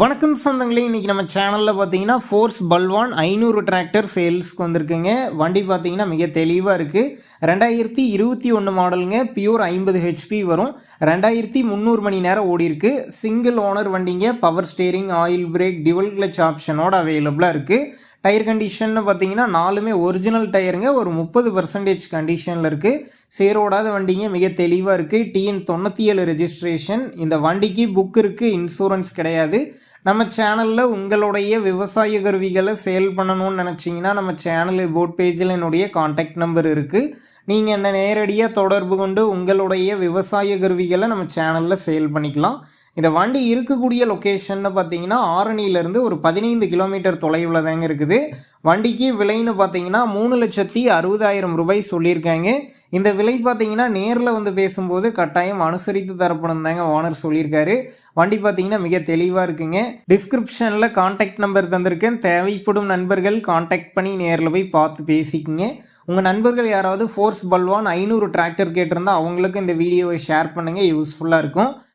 வணக்கம் சொந்தங்களே இன்றைக்கி நம்ம சேனலில் பார்த்தீங்கன்னா ஃபோர்ஸ் பல்வான் ஐநூறு டிராக்டர் சேல்ஸ்க்கு வந்திருக்குங்க. வண்டி பார்த்தீங்கன்னா மிக தெளிவாக இருக்குது ரெண்டாயிரத்தி இருபத்தி ஒன்று மாடலுங்க பியூர் ஐம்பது ஹெச்பி வரும். ரெண்டாயிரத்தி முந்நூறு மணி நேரம் ஓடிருக்கு சிங்கிள் ஓனர் வண்டிங்க power steering oil brake dual clutch ஆப்ஷனோட அவைலபிளாக இருக்குது டயர் கண்டிஷன்னு பார்த்தீங்கன்னா நாலுமே ஒரிஜினல் டயருங்க ஒரு முப்பது பர்சன்டேஜ் கண்டிஷனில் இருக்குது சேரோடாத வண்டிங்க மிக தெளிவாக இருக்குது டிஎன் தொண்ணூற்றி ஏழு ரெஜிஸ்ட்ரேஷன் இந்த வண்டிக்கு புக் இருக்குது இன்சூரன்ஸ் கிடையாது. நம்ம சேனலில் உங்களுடைய விவசாய கருவிகளை சேல் பண்ணணும்னு நினச்சிங்கன்னா நம்ம சேனல் போட் பேஜில் என்னுடைய காண்டாக்ட் நம்பர் இருக்குது நீங்கள் என்ன நேரடியாக தொடர்பு கொண்டு உங்களுடைய விவசாய கருவிகளை நம்ம சேனலில் சேல் பண்ணிக்கலாம். இந்த வண்டி இருக்கக்கூடிய லொக்கேஷன்னு பார்த்தீங்கன்னா ஆரணியிலேருந்து ஒரு பதினைந்து கிலோமீட்டர் தொலைவில் தாங்க இருக்குது. வண்டிக்கு விலைன்னு பார்த்தீங்கன்னா மூணு லட்சத்தி அறுபதாயிரம் ரூபாய் சொல்லியிருக்காங்க. இந்த விலை பார்த்தீங்கன்னா நேரில் வந்து பேசும்போது கட்டாயம் அனுசரித்து தரப்படும் தாங்க ஓனர் சொல்லியிருக்காரு. வண்டி பார்த்தீங்கன்னா மிக தெளிவாக இருக்குங்க. டிஸ்கிரிப்ஷனில் காண்டாக்ட் நம்பர் தந்திருக்கேன். தேவைப்படும் நண்பர்கள் காண்டாக்ட் பண்ணி நேரில் போய் பார்த்து பேசிக்கங்க. உங்கள் நண்பர்கள் யாராவது ஃபோர்ஸ் பல்வான் ஐநூறு டிராக்டர் கேட்டிருந்தால் அவங்களுக்கு இந்த வீடியோவை ஷேர் பண்ணுங்கள் யூஸ்ஃபுல்லாக இருக்கும்.